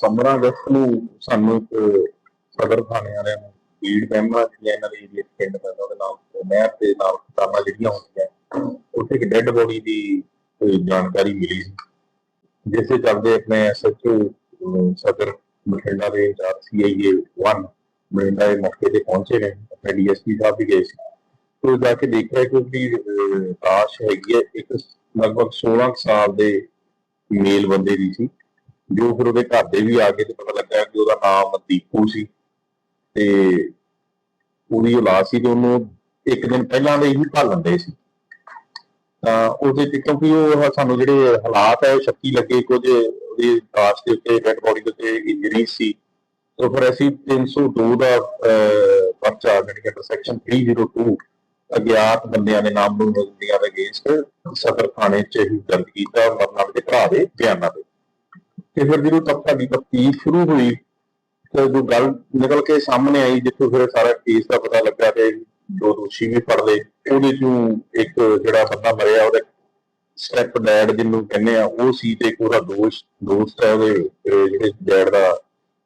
15 ਅਗਸਤ ਨੂੰ ਸਾਨੂੰ ਇੱਕ ਸਦਰ ਥਾਣੇ ਵਾਲਿਆਂ ਨੂੰ ਲੀਡ ਮੈਂਬਰ ਸੀ ਇਹਨਾਂ ਦੀ ਜਿਹੜੀ ਪਿੰਡ ਦਾ ਉਹਦੇ ਨਾਲ, ਨਹਿਰ ਦੇ ਨਾਲ ਕਾਮਾਂ ਜਿਹੜੀਆਂ ਹੁੰਦੀਆਂ ਉੱਥੇ ਇੱਕ ਡੈੱਡ ਬੋਡੀ ਦੀ ਜਾਣਕਾਰੀ ਮਿਲੀ ਜਿਸ ਦੇ ਚੱਲਦੇ ਆਪਣੇ ਐਸਐਚਓ ਸਦਰ ਬਠਿੰਡਾ ਦੇ ਇੰਚਾਰਜ ਸੀਆਈਏ 1 ਬਠਿੰਡਾ ਦੇ ਮੌਕੇ ਤੇ ਪਹੁੰਚੇ ਨੇ। ਆਪਣੇ ਡੀਐਸਪੀ ਸਾਹਿਬ ਵੀ ਗਏ ਸੀ। ਤੇ ਜਾ ਕੇ ਦੇਖਿਆ ਕਿ ਉਹਦੀ ਲਾਸ਼ ਹੈਗੀ ਹੈ। ਇੱਕ ਲਗਭਗ 16 ਕੁ ਸਾਲ ਦੇ ਮੇਲ ਬੰਦੇ ਦੀ ਸੀ। ਜੋ ਫਿਰ ਉਹਦੇ ਘਰ ਦੇ ਵੀ ਆ ਕੇ ਤੇ ਪਤਾ ਲੱਗਾ ਕਿ ਉਹਦਾ ਨਾਮ ਦੀਪੂ ਸੀ ਤੇ ਉਹਦੀ ਔਲਾਦ ਸੀ ਤੇ ਉਹਨੂੰ ਇੱਕ ਦਿਨ ਪਹਿਲਾਂ ਦੇ ਹੀ ਭਾਲਣ ਦੇ ਸੀ। ਤਾਂ ਉਹਦੇ ਤੇ ਕਿਉਂਕਿ ਉਹ ਸਾਨੂੰ ਜਿਹੜੇ ਹਾਲਾਤ ਹੈ ਉਹ ਸ਼ੱਕੀ ਲੱਗੇ ਕੁਝ ਉਹਦੀ ਲਾਸ਼ ਦੇ ਉੱਤੇ ਡੈਡ ਬੋਡੀ ਦੇ ਉੱਤੇ ਇੰਜਰੀ ਸੀ। ਤਾਂ ਫਿਰ ਅਸੀਂ 302 ਦਾ ਅਹ, ਪਰਚਾ ਜਿਹੜੀ ਕਿ ਸੈਕਸ਼ਨ 302 ਅਗਿਆਤ ਬੰਦਿਆਂ ਦੇ ਨਾਮ ਨੂੰ ਬੰਦਿਆਂ ਦੇ ਅਗੇਂਸਟ ਸਦਰ ਥਾਣੇ 'ਚ ਹੀ ਦਰਜ ਕੀਤਾ ਮਰਨਾ ਦੇ ਭਰਾ ਦੇ ਬਿਆਨਾਂ ਦੇ ਤੇ ਫਿਰ ਜਦੋਂ ਤੱਕ ਸਾਡੀ ਤਫਤੀਸ਼ ਸ਼ੁਰੂ ਹੋਈ, ਤੇ ਜੋ ਗੱਲ ਨਿਕਲ ਕੇ ਸਾਹਮਣੇ ਆਈ, ਜਿੱਥੋਂ ਫਿਰ ਸਾਰਾ ਕੇਸ ਦਾ ਪਤਾ ਲੱਗਾ ਕਿ ਦੋ ਦੋਸ਼ੀ ਵੀ ਫੜ ਲਏ ਉਹਦੇ ਚੋਂ ਇੱਕ ਜਿਹੜਾ ਬੰਦਾ ਮਰਿਆ, ਉਹਦਾ ਸਟੈਪ ਡੈਡ ਜਿਹਨੂੰ ਕਹਿੰਦੇ ਆ, ਉਹ ਸੀ ਤੇ ਇੱਕ ਉਹਦਾ ਦੋਸਤ ਦੋਸਤ ਹੈ ਉਹਦੇ ਜਿਹੜੇ ਡੈਡ ਦਾ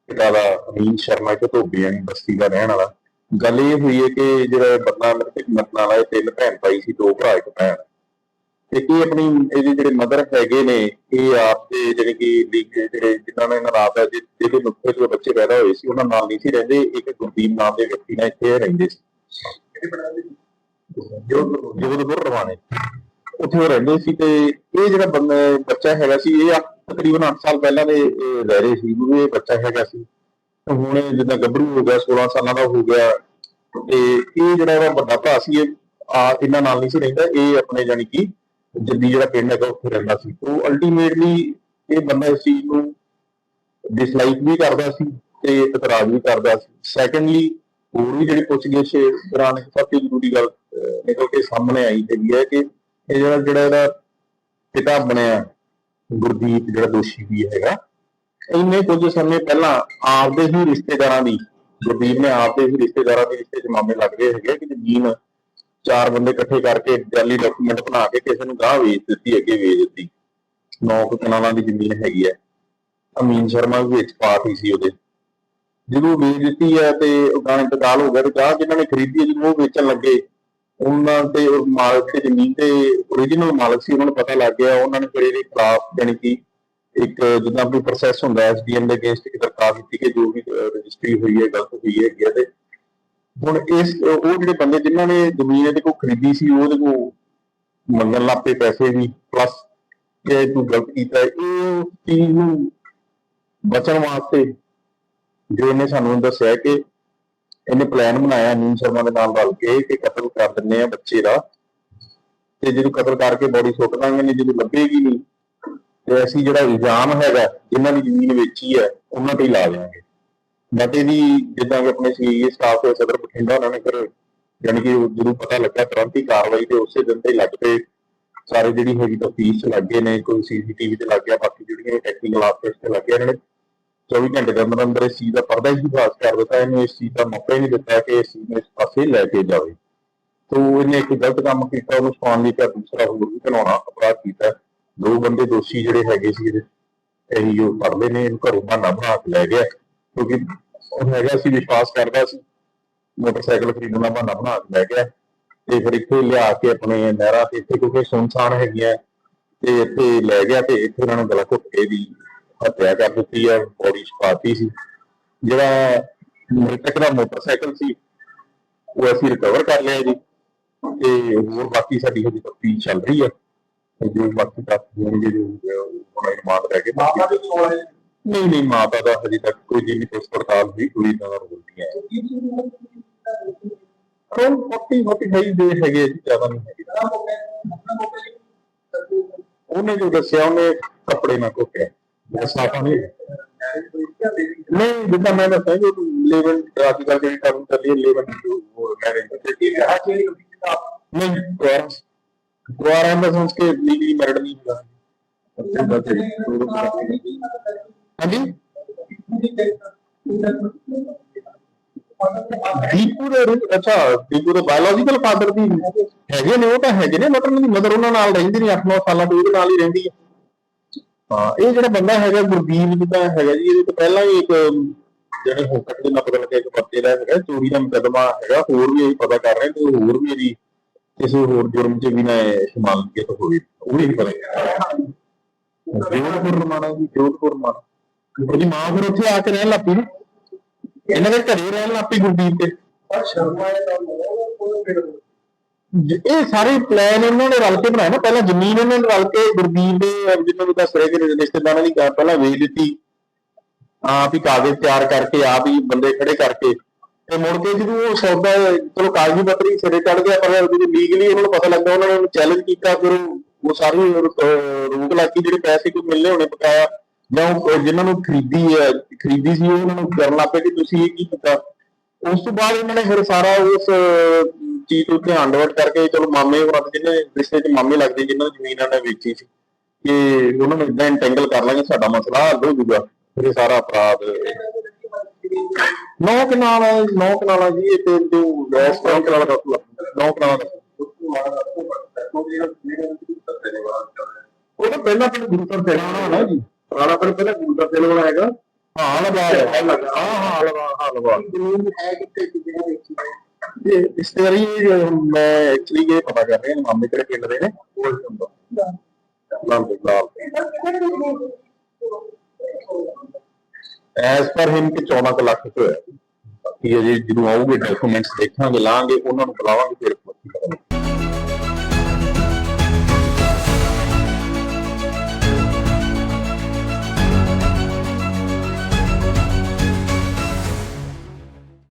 ਪਿਤਾ ਦਾ ਅਮੀਨ ਸ਼ਰਮਾ, ਇੱਕ ਧੋਬੀਆਂ ਦੀ ਬਸਤੀ ਦਾ ਰਹਿਣ ਵਾਲਾ। ਗੱਲ ਇਹ ਹੋਈ ਹੈ ਕਿ ਜਿਹੜਾ ਬੰਦਾ ਮ੍ਰਿਤਕ ਮਰਨ ਵਾਲਾ ਤਿੰਨ ਭੈਣ ਭਾਈ ਸੀ, ਦੋ ਭਰਾ, ਇੱਕ ਭੈਣ। ਤੇ ਇਹ ਆਪਣੀ ਇਹਦੇ ਜਿਹੜੇ ਮਦਰ ਹੈਗੇ ਨੇ, ਇਹ ਆਪ ਦੇ ਜਿਹੜੇ ਕਿ ਜਿਹੜੇ, ਜਿਨ੍ਹਾਂ ਨੇ ਇਹਨਾਂ ਰਾਤ ਹੈ ਨੁਕਤੇ ਤੋਂ ਬੱਚੇ ਪੈਦਾ ਹੋਏ ਸੀ, ਉਹਨਾਂ ਨਾਲ ਨਹੀਂ ਸੀ ਰਹਿੰਦੇ, ਇੱਕ ਗੁਰਦੀਪ ਨਾਮ ਦੇ ਵਿਅਕਤੀ ਨਾਲ ਇੱਥੇ ਰਹਿੰਦੇ ਸੀ। ਜੋ ਜੋਧਪੁਰ ਰਵਾਨੇ ਉੱਥੇ ਉਹ ਰਹਿੰਦੇ ਸੀ ਤੇ ਇਹ ਜਿਹੜਾ ਬੱਚਾ ਹੈਗਾ ਸੀ, ਇਹ ਤਕਰੀਬਨ 8 ਸਾਲ ਪਹਿਲਾਂ ਦੇ ਰਹਿ ਰਹੇ ਸੀ ਉਹ ਇਹ ਬੱਚਾ ਹੈਗਾ ਸੀ। ਹੁਣ ਜਿੱਦਾਂ ਗੱਭਰੂ ਹੋ ਗਿਆ 16 ਸਾਲਾਂ ਦਾ ਹੋ ਗਿਆ, ਤੇ ਇਹ ਜਿਹੜਾ ਉਹਦਾ ਵੱਡਾ ਭਰਾ ਸੀ, ਇਹ ਆ, ਇਹਨਾਂ ਨਾਲ ਨਹੀਂ ਸੀ ਰਹਿੰਦਾ, ਇਹ ਆਪਣੇ ਜਾਨੀ ਕਿ ਜੱਦੀ ਜਿਹੜਾ ਪਿੰਡ ਹੈਗਾ ਉੱਥੇ ਰਹਿੰਦਾ ਸੀ। ਉਹ ਅਲਟੀਮੇਟਲੀ ਇਹ ਬੰਦਾ ਇਸ ਚੀਜ਼ ਨੂੰ ਡਿਸਲਾਈਕ ਵੀ ਕਰਦਾ ਸੀ ਤੇ ਇਤਰਾਜ਼ ਵੀ ਕਰਦਾ ਸੀ। ਸੈਕੰਡਲੀ ਹੋਰ ਵੀ ਜਿਹੜੀ ਪੁੱਛਗਿੱਛ ਦੌਰਾਨ ਇੱਕ ਸਭ ਤੋਂ ਜ਼ਰੂਰੀ ਗੱਲ ਨਿਕਲ ਕੇ ਸਾਹਮਣੇ ਆਈ ਤੇ ਹੈ ਕਿ ਇਹ ਜਿਹੜਾ ਜਿਹੜਾ ਇਹਦਾ ਪਿਤਾ ਬਣਿਆ, ਗੁਰਦੀਪ ਜਿਹੜਾ ਦੋਸ਼ੀ ਵੀ ਹੈਗਾ, ਇਹਨੇ ਕੁਝ ਸਮੇਂ ਪਹਿਲਾਂ ਆਪਦੇ ਹੀ ਰਿਸ਼ਤੇਦਾਰਾਂ ਦੀ, ਗੁਰਦੀਪ ਨੇ ਆਪਦੇ ਹੀ ਰਿਸ਼ਤੇਦਾਰਾਂ ਦੇ ਰਿਸ਼ਤੇ 'ਚ ਮਾਮਲੇ ਗਏ ਹੈਗੇ ਕਿ ਜ਼ਮੀਨ ਚਾਰ ਬੰਦੇ ਇਕੱਠੇ ਕਰਕੇ ਜਾਲੀ ਡਾਕੂਮੈਂਟ ਬਣਾ ਕੇ ਕਿਸੇ ਨੂੰ ਗਾਹ ਵੇਚ ਦਿੱਤੀ, ਅੱਗੇ ਵੇਚ ਦਿੱਤੀ। ਨੌ ਕਨਾਲਾਂ ਦੀ ਜ਼ਮੀਨ ਹੈਗੀ ਹੈ। ਅਮੀਨ ਸ਼ਰਮਾ ਵੀ ਵਿੱਚ ਪਾਰਟੀ ਸੀ ਉਹਦੇ। ਜਦੋਂ ਵੇਚ ਦਿੱਤੀ ਹੈ ਤੇ ਉਹ ਗਾਂ ਇੰਤਕਾਲ ਹੋ ਗਿਆ ਤੇ ਗਾਹ ਜਿਨ੍ਹਾਂ ਨੇ ਖਰੀਦੀ ਜਦੋਂ ਉਹ ਵੇਚਣ ਲੱਗੇ, ਉਹਨਾਂ ਤੇ ਮਾਲਕ ਤੇ ਜ਼ਮੀਨ ਤੇ origignal ਮਾਲਕ ਸੀ, ਉਹਨਾਂ ਨੂੰ ਪਤਾ ਲੱਗ ਗਿਆ, ਉਹਨਾਂ ਨੇ ਫਿਰ ਇਹਦੇ ਖਿਲਾਫ ਜਾਣੀ ਕਿ ਇੱਕ ਜਿੱਦਾਂ ਕੋਈ ਪ੍ਰੋਸੈਸ ਹੁੰਦਾ ਹੈ ਐਸਡੀਐਮ ਦੇ ਅਗੇਂਸਟ ਇੱਕ ਦਰਖਾਸਤ ਦਿੱਤੀ ਕਿ ਜੋ ਵੀ ਰਜਿਸਟਰੀ ਹੋਈ ਹੈ, ਗਲਤ ਹੋਈ ਹੈਗੀ ਹੈ ਤੇ ਹੁਣ ਇਸ, ਉਹ ਜਿਹੜੇ ਬੰਦੇ ਜਿਨ੍ਹਾਂ ਨੇ ਜ਼ਮੀਨ ਇਹਦੇ ਕੋਲ ਖਰੀਦੀ ਸੀ ਉਹਦੇ ਕੋਲ ਮੰਗਣ ਲੱਗ ਪਏ ਪੈਸੇ ਵੀ ਪਲੱਸ ਇਹ ਤੂੰ ਗਲਤ ਕੀਤਾ ਹੈ। ਇਹ ਚੀਜ਼ ਨੂੰ ਬਚਣ ਵਾਸਤੇ ਜੋ ਇਹਨੇ ਸਾਨੂੰ ਦੱਸਿਆ ਕਿ ਇਹਨੇ ਪਲਾਨ ਬਣਾਇਆ ਨੀਮ ਸ਼ਰਮਾ ਦੇ ਨਾਲ ਰਲ ਕੇ ਕਿ ਕਤਲ ਕਰ ਦਿੰਨੇ ਆ ਬੱਚੇ ਦਾ ਤੇ ਜਦੋਂ ਕਤਲ ਕਰਕੇ ਬੋਡੀ ਸੁੱਟ ਦਾਂਗੇ ਨੇ ਜਦੋਂ ਲੱਭੇਗੀ ਨਹੀਂ, ਤੇ ਅਸੀਂ ਜਿਹੜਾ ਇਲਜ਼ਾਮ ਹੈਗਾ, ਜਿਨ੍ਹਾਂ ਦੀ ਜ਼ਮੀਨ ਵੇਚੀ ਹੈ, ਉਹਨਾਂ ਤੇ ਹੀ ਲਾ ਦਿਆਂਗੇ ਬਟ ਇਹਦੀ ਜਿੱਦਾਂ ਕਿ ਆਪਣੇ ਸੀਏ ਸਟਾਫ ਦੇ ਸਦਰ ਬਠਿੰਡਾ ਉਹਨਾਂ ਨੇ ਫਿਰ ਯਾਨੀ ਕਿ ਜਦੋਂ ਪਤਾ ਲੱਗਾ ਤੁਰੰਤ ਹੀ ਕਾਰਵਾਈ ਤੇ ਉਸੇ ਦਿਨ ਤੇ ਲੱਗ ਪਏ। ਸਾਰੇ ਜਿਹੜੀ ਹੈਗੀ ਤਫਤੀਸ਼ ਲੱਗੇ ਨੇ, ਕੋਈ ਸੀਸੀਟੀਵੀ ਤੇ ਲੱਗ ਗਿਆ, ਬਾਕੀ ਜਿਹੜੀਆਂ ਟੈਕਨੀਕਲ ਆਸਪੈਕਟ ਤੇ ਲੱਗੇ ਇਹਨਾਂ ਨੇ। 24 ਘੰਟੇ ਦੇ ਅੰਦਰ ਅੰਦਰ ਇਸ ਚੀਜ਼ ਦਾ ਪਰਦਾ ਹੀ ਫਾਸ ਕਰ ਦਿੱਤਾ, ਇਹਨੂੰ ਇਸ ਚੀਜ਼ ਦਾ ਮੌਕਾ ਹੀ ਨਹੀਂ ਦਿੱਤਾ ਕਿ ਇਸ ਚੀਜ਼ ਨੂੰ ਇਸ ਪਾਸੇ ਲੈ ਕੇ ਜਾਵੇ। ਤੋ ਇਹਨੇ ਇੱਕ ਗਲਤ ਕੰਮ ਕੀਤਾ, ਉਹਨੂੰ ਸਪਾਨ ਲਈ ਕਰ ਦੂਸਰਾ ਹੋਰ ਵੀ ਘਨਾਉਣਾ ਅਪਰਾਧ ਕੀਤਾ। ਦੋ ਬੰਦੇ ਦੋਸ਼ੀ ਜਿਹੜੇ ਹੈਗੇ ਸੀ ਇਹਦੇ ਇਹੀ ਉਹ ਫੜਦੇ ਨੇ, ਇਹਨੂੰ ਘਰੋਂ ਬਹਾਨਾ ਬਣਾ ਕੇ ਲੈ ਗਿਆ। ਕਿਉਂਕਿ ਉਹ ਹੈਗਾ ਸੀ, ਵਿਸ਼ਵਾਸ ਕਰਦਾ ਸੀ। ਮੋਟਰਸਾਈਕਲ ਖਰੀਦਣ ਦਾ ਬਹਾਨਾ ਬਣਾ ਕੇ ਲੈ ਗਿਆ। ਤੇ ਫਿਰ ਇੱਥੇ ਲਿਆ ਕੇ ਆਪਣੇ ਨਹਿਰਾਂ ਤੇ ਇੱਥੇ ਕਿਉਂਕਿ ਸੁਨਸਾਨ ਹੈਗੀਆਂ, ਤੇ ਇੱਥੇ ਲੈ ਗਿਆ ਤੇ ਇੱਥੇ ਉਹਨਾਂ ਨੂੰ ਗਲਾ ਘੁੱਟ ਕੇ ਦੀ ਹੱਤਿਆ ਕਰ ਦਿੱਤੀ ਹੈ ਬੋਡੀ ਛਪਾਤੀ ਸੀ। ਜਿਹੜਾ ਮ੍ਰਿਤਕ ਦਾ ਮੋਟਰਸਾਈਕਲ ਸੀ, ਉਹ ਅਸੀਂ ਰਿਕਵਰ ਕਰ ਲਿਆ ਜੀ। ਤੇ ਹੋਰ ਬਾਕੀ ਸਾਡੀ ਹਜੇ ਤਫਤੀਸ਼ ਚੱਲ ਰਹੀ ਹੈ ਜੋ ਬਾਕੀ ਤੱਕ ਹੋਣਗੇ, ਜੋ ਹੁਣ ਰਿਮਾਂਡ ਰਹਿ ਗਏ ਮਾਤਾ ਦੇ ਕੋਲ ਨਹੀਂ ਨਹੀਂ ਮਾਤਾ ਦਾ ਹਜੇ ਤੱਕ ਕੋਈ ਜੀ ਨਹੀਂ ਪੁੱਛ ਪੜਤਾਲ ਵੀ ਕੋਈ ਨਾ ਰੋਲ ਨਹੀਂ ਹੈ ਉਹ 40 45 ਦੇ ਹੈਗੇ ਜੀ ਜ਼ਿਆਦਾ ਨਹੀਂ ਹੈਗੇ ਉਹਨੇ ਜੋ ਦੱਸਿਆ ਉਹਨੇ ਕੱਪੜੇ ਨਾਲ ਘੋਟਿਆ ਮੈਂ ਸਾਫਾ ਨਹੀਂ ਨਹੀਂ ਜਿੱਦਾਂ ਮੈਂ ਦੱਸਿਆ ਜੋ ਲੈਵਲ ਅੱਜ ਕੱਲ੍ਹ ਜਿਹੜੀ ਕੰਮ ਚੱਲੀ ਹੈ ਲੈਵਲ ਹੋਰ ਮੈਰਿਜ ਤੇ ਕੀ ਹੈ ਅੱਜ ਨਹੀਂ ਦੁਆਰਾ ਦੁਆਰਾ ਦਾ ਸੰਸ ਕੇ ਲੀਗਲੀ ਮੈਰਿਡ ਨਹੀਂ ਹੁੰਦਾ ਹਾਂਜੀ? ਦੀਪੂ ਦੇ ਰੂਪ- ਅੱਛਾ ਦੀਪੂ ਦੇ ਬਾਇਓਲੋਜੀਕਲ ਫਾਦਰ ਦੀ ਹੈਗੇ ਨੇ ਉਹ ਤਾਂ ਹੈਗੇ ਨੇ ਮਤਲਬ ਉਹਦੀ ਮਦਰ ਉਹਨਾਂ ਨਾਲ ਰਹਿੰਦੀ ਨਹੀਂ 8-9 ਸਾਲਾਂ ਤੋਂ ਉਹਦੇ ਨਾਲ ਹੀ ਰਹਿੰਦੀ ਹੈ। ਹਾਂ ਇਹ ਜਿਹੜਾ ਬੰਦਾ ਹੈਗਾ ਗੁਰਦੀਪ ਜਿੱਦਾਂ ਹੈਗਾ ਜੀ ਇਹਦੇ ਤੋਂ ਪਹਿਲਾਂ ਹੀ ਇੱਕ ਜਿਹੜੇ ਹੋਕਟ ਦੇ ਨਾਲ ਪਤਾ ਲੱਗਿਆ ਕਿ ਪਰਚੇ ਦਾ ਹੈਗਾ ਚੋਰੀ ਦਾ ਮੁਕੱਦਮਾ ਹੈਗਾ ਹੋਰ ਵੀ ਪਤਾ ਕਰ ਰਹੇ ਤੇ ਹੋਰ ਵੀ ਇਹਦੀ ਕਿਸੇ ਹੋਰ ਜੁਰਮ 'ਚ ਵੀ ਨਾ ਇਹ ਸ਼ਮਾਲੀਅਤ ਹੋਵੇ ਉਹ ਵੀ ਪਤਾ। ਜੋਧਪੁਰ ਰਮਾਣਾ ਜੀ ਜੋਧਪੁਰ ਰਮਾਣਾ ਉਹਦੀ ਮਾਂ ਫਿਰ ਉੱਥੇ ਆ ਕੇ ਰਹਿਣ ਲੱਗ ਪਈ ਨਾ। ਇਹਨਾਂ ਦੇ ਘਰੇ ਰਹਿਣ ਲੱਗ ਪਈ ਗੁਰਦੀਪ ਤੇ। ਜ- ਇਹ ਸਾਰੇ ਪਲਾਨ ਇਹਨਾਂ ਨੇ ਰਲ ਕੇ ਬਣਾਏ ਨਾ। ਪਹਿਲਾਂ ਜ਼ਮੀਨ ਇਹਨਾਂ ਨੇ ਰਲ ਕੇ ਗੁਰਦੀਪ ਦੇ ਜਿੰਨਾਂ ਨੂੰ ਦੱਸ ਰਹੇ ਕਿ ਰਿਸ਼ਤੇਦਾਰਾਂ ਦੀ ਗੱਲ ਪਹਿਲਾਂ ਵੇਚ ਦਿੱਤੀ। ਆਪ ਹੀ ਕਾਗਜ਼ ਤਿਆਰ ਕਰਕੇ ਆਪ ਹੀ ਬੰਦੇ ਖੜੇ ਕਰਕੇ। ਤੇ ਮੁੜ ਕੇ ਜਦੋਂ ਉਹ ਸੌਦਾ ਚਲੋ ਕਾਗਜ਼ੀ ਪੱਤਰੀ ਸਿਰੇ ਚੜ ਗਿਆ ਪਰ ਜਦੋਂ ਲੀਗਲੀ ਉਹਨਾਂ ਨੂੰ ਪਤਾ ਲੱਗਾ ਉਹਨਾਂ ਨੇ ਚੈਲੰਜ ਕੀਤਾ ਫਿਰ ਉਹ- ਉਹ ਸਾਰੀ ਅਹ, ਰੋਕ ਲਾਕੀ ਜਿਹੜੇ ਪੈਸੇ ਕੋਈ ਮਿਲਨੇ ਹੋਣੇ ਬਕਾਇਆ। ਜਾਂ ਜਿਨ੍ਹਾਂ ਨੂੰ ਖਰੀਦੀ ਹੈ, ਖਰੀਦੀ ਸੀ, ਉਹਨਾਂ ਨੂੰ ਕਰਨ ਲੱਗ ਪਏ ਕਿ ਤੁਸੀਂ ਇਹ ਕੀ ਕੀਤਾ? ਉਸ ਤੋਂ ਬਾਅਦ ਇਹਨਾਂ ਨੇ ਫਿਰ ਸਾਰਾ ਉਸ ਚੀਜ਼ ਨੂੰ ਧਿਆਨ ਡਿਵਰਟ ਕਰਕੇ ਚਲੋ ਮਾਮੇ ਹੋਰਾਂ ਦੇ ਜਿਹਨੇ ਰਿਸ਼ਤੇ 'ਚ ਮਾਮੇ ਲੱਗਦੇ ਜਿਨ੍ਹਾਂ ਦੀ ਜ਼ਮੀਨ ਇਹਨਾਂ ਨੇ ਵੇਚੀ ਸੀ, ਕਿ ਉਹਨਾਂ ਨੂੰ ਇਦਾਂ ਇੰਟੈਂਗਲ ਕਰ ਲਾਂਗੇ, ਸਾਡਾ ਮਸਲਾ ਹੱਲ ਹੋ ਜਾਊਗਾ ਇਹ ਸਾਰਾ ਅਪਰਾਧ ਨੌ ਕਨਾਲ ਹੈ ਨੌ ਕਨਾਲ ਜੀ, ਇਹ ਤੇ ਜੋ ਵੈਸ ਨੌ ਕਨਾਲ ਦਾ ਨੌ ਕਨਾਲ ਉਹ ਤਾਂ ਪਹਿਲਾਂ ਪਿੰਡ ਗੁਰੂ ਘਰ ਸੇਵਾ ਹੋਣਾ ਜੀ। ਪੁਰਾਣਾ ਪਿੰਡ ਪਹਿਲਾਂ ਘਰ ਸੇਵਾ ਵਾਲਾ ਹੈਗਾ। ਹਾਂ ਲਵਾ ਹਾਂ ਹਾਂ ਲਵਾ ਹਾਂ ਲਵਾ। ਜ਼ਮੀਨ ਹੈ ਜਿਹੜਾ ਵੇਚੀ ਹੈ? ਇਹ ਇਹ ਮੈਂ ਐਕਚੁਅਲੀ ਇਹ ਪਤਾ ਕਰ ਰਿਹਾ ਮਾਮੇ ਕਿਹੜੇ ਪਿੰਡ ਦੇ ਨੇ ਉਹ ਹੁੰਦਾ ਲਾਲ। ਲਾਲ ਐਸ ਪਰ ਹਿਮ ਕਿ 14 ਕੁ ਲੱਖ ਚ ਹੋਇਆ। ਬਾਕੀ ਅਜੇ ਜਦੋਂ ਆਉਗੇ ਡਾਕੂਮੈਂਟਸ ਦੇਖਾਂਗੇ ਲਾਂਗੇ ਉਹਨਾਂ ਨੂੰ ਬੁਲਾਵਾਂਗੇ ਫਿਰ ਪਤਾ।